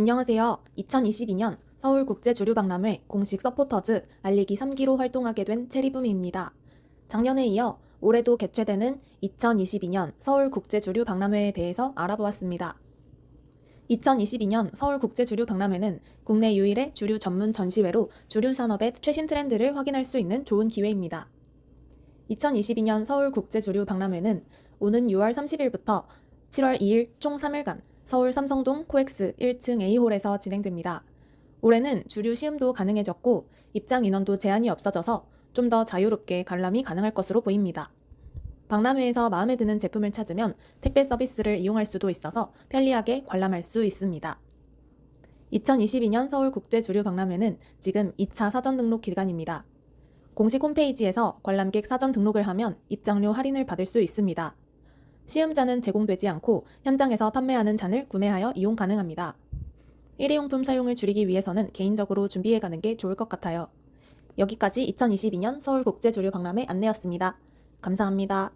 안녕하세요. 2022년 서울국제주류박람회 공식 서포터즈 알리기 3기로 활동하게 된 체리붐입니다. 작년에 이어 올해도 개최되는 2022년 서울국제주류박람회에 대해서 알아보았습니다. 2022년 서울국제주류박람회는 국내 유일의 주류 전문 전시회로 주류 산업의 최신 트렌드를 확인할 수 있는 좋은 기회입니다. 2022년 서울국제주류박람회는 오는 6월 30일부터 7월 2일 총 3일간 서울 삼성동 코엑스 1층 A홀에서 진행됩니다. 올해는 주류 시음도 가능해졌고 입장 인원도 제한이 없어져서 좀 더 자유롭게 관람이 가능할 것으로 보입니다. 박람회에서 마음에 드는 제품을 찾으면 택배 서비스를 이용할 수도 있어서 편리하게 관람할 수 있습니다. 2022년 서울 국제 주류 박람회는 지금 2차 사전 등록 기간입니다. 공식 홈페이지에서 관람객 사전 등록을 하면 입장료 할인을 받을 수 있습니다. 시음잔은 제공되지 않고 현장에서 판매하는 잔을 구매하여 이용 가능합니다. 일회용품 사용을 줄이기 위해서는 개인적으로 준비해 가는 게 좋을 것 같아요. 여기까지 2022년 서울국제주류박람회 안내였습니다. 감사합니다.